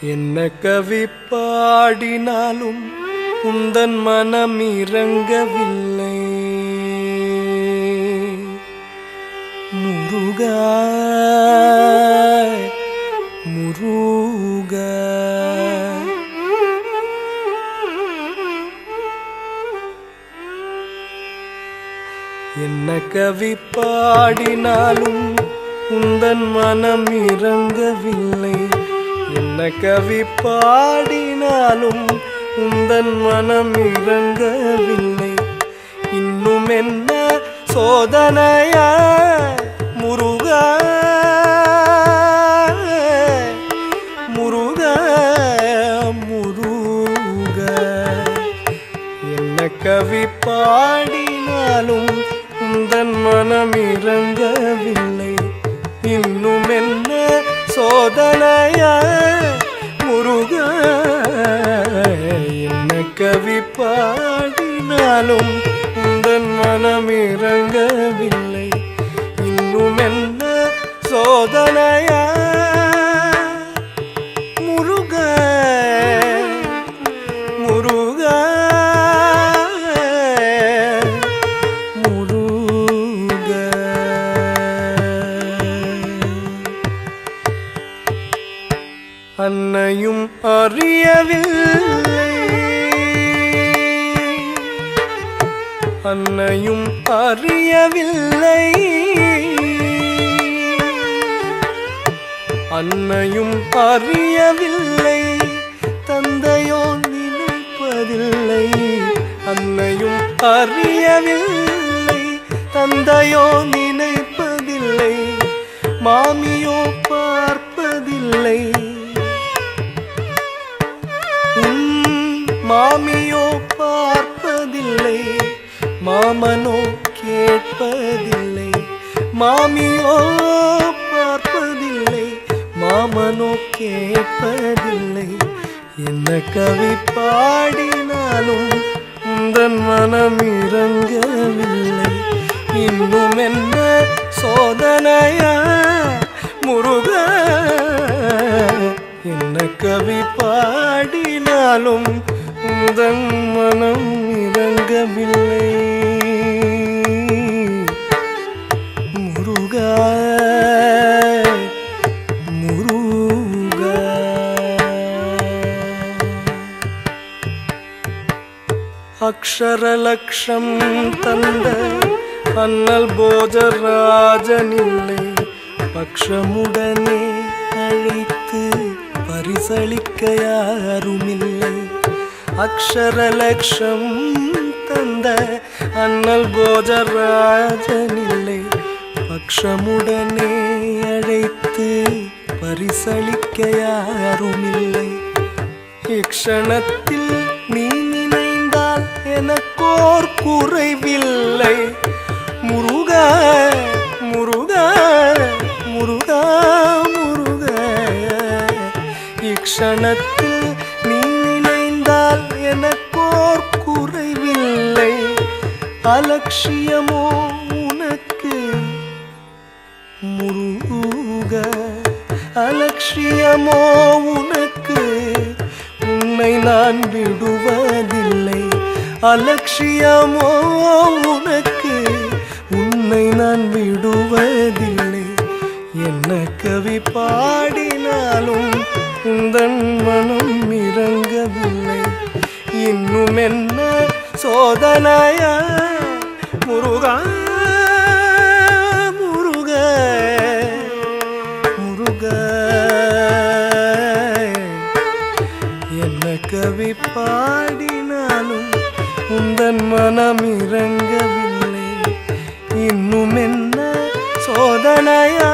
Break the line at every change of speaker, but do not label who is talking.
என்ன கவி பாடினாலும் உந்தன் மனம் இறங்கவில்லை முருகா முருகா. என்ன கவி பாடினாலும் உந்தன் மனம் இறங்கவில்லை என்ன கவி பாடினாலும் உந்தன் மனம் இறங்கவில்லை. இன்னும் என்ன சோதனையா முருகா? முருகா முருகா. என்ன கவி பாடினாலும் உந்தன் மனம் இறங்கவில்லை. இன்னும் என்ன சோதனைய முருக என்ன கவி பாடினாலும் உந்தன் மனம் இறங்கவில்லை தன்னையும் அறியவில்லை. அன்னையும் அறியவில்லை. அன்னையும் அறியவில்லை. தந்தையோ நினைப்பதில்லை. அன்னையும் அறியவில்லை. தந்தையோ நினைப்பதில்லை. மாமியோ பார்ப்பதில்லை. மாமியோ பார்ப்பதில்லை மாமனோ கேட்பதில்லை மாமியோ பார்ப்பதில்லை மாமனோ கேட்பதில்லை. என்ன கவி பாடினாலும் உந்தன் மனம் இறங்கவில்லை. இன்னும் என்ன சோதனையா முருகன் கவி பாடினாலும் உந்தன் மனம் இறங்கவில்லை முருகா முருகா. அக்ஷரலக்ஷம் தந்த அண்ணல் போஜராஜனில்லை. பக்ஷமுடனே அழைத்து பரிசளிக்க யாருமில்லை அக்ஷரலக்ஷம் தந்த அண்ணல் போஜராஜனில்லை. பக்ஷமுடனே அழைத்து பரிசளிக்க யாருமில்லை இக்ஷணத்தில் நீ நினைந்தால் எனக்கோர் குறைவில்லை. அலட்சியமோ உனக்கு? முருக அலட்சியமோ உனக்கு? உன்னை நான் விடுவதில்லை. அலட்சியமோ உனக்கு? உன்னை நான் விடுவதில்லை. என்ன கவி பாடினாலும் உந்தன் மனம் இறங்கவில்லை. இன்னும் என்ன சோதனையா? முருகா முருக முருக. என்ன கவி பாடினாலும் உந்தன் மனம் இறங்கவில்லை. இன்னும் என்ன சோதனையா?